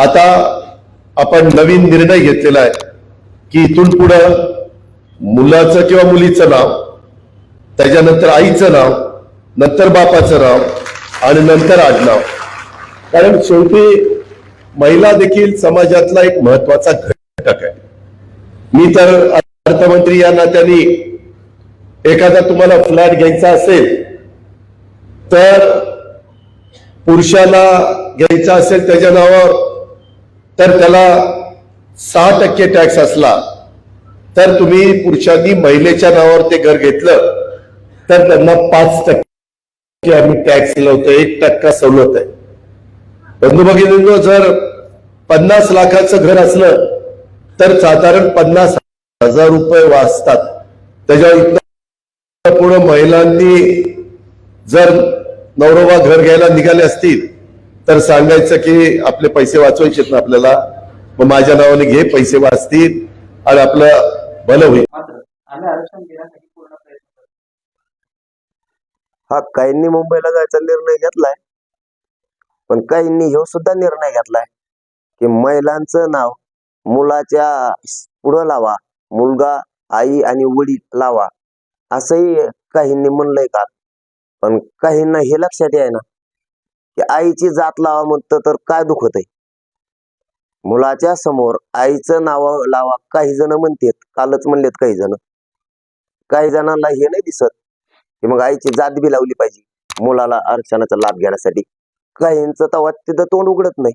आता आपण नवीन निर्णय घेतलेला आहे की इथून पुढं मुलाचं किंवा मुलीचं नाव त्याच्यानंतर आईचं नाव नंतर बापाचं नाव आणि नंतर आडनाव. कारण शेवटी महिला देखील समाजातला एक महत्त्वाचा घटक आहे. मी तर अर्थमंत्री या नात्याने एखादा तुम्हाला फ्लॅट घ्यायचा असेल तर पुरुषाला घ्यायचा असेल त्याच्या नावावर तर त्याला सहा टक्के टॅक्स असला तर तुम्ही पुरुषांनी महिलेच्या नावावर ते घर घेतलं तर त्यांना पाच टक्के आम्ही टॅक्स लावतो एक टक्का सवलत आहे. बंधू भगिनींनो जर पन्नास लाखाचं घर असलं तर साधारण पन्नास हजार रुपये वाचतात. त्याच्यावर पूर्ण महिलांनी जर नवरोबा घर घ्यायला निघाले असतील तर सांगायचं की आपले पैसे वाचवायचे ना आपल्याला. मग माझ्या नावाने घे पैसे वाचतील आणि आपलं भलं होईल. हा काहींनी मुंबईला जायचा निर्णय घेतलाय पण काहींनी ह्यो सुद्धा निर्णय घेतलाय की महिलांचं नाव मुलाच्या पुढं लावा मुलगा आई आणि वडील लावा असंही काहींनी म्हणलंय का पण काहींना हे लक्षात आहे ना की आईची जात लावा म्हणतं तर काय दुखत आहे? मुलाच्या समोर आईचं नाव लावा. काही जण म्हणतात कालच म्हणलेत काही जण. काही जणांना हे नाही दिसत की मग आईची जात बी लावली पाहिजे मुलाला आरक्षणाचा लाभ घेण्यासाठी. काहींचं तेव्हा तिथं तोंड उघडत नाही.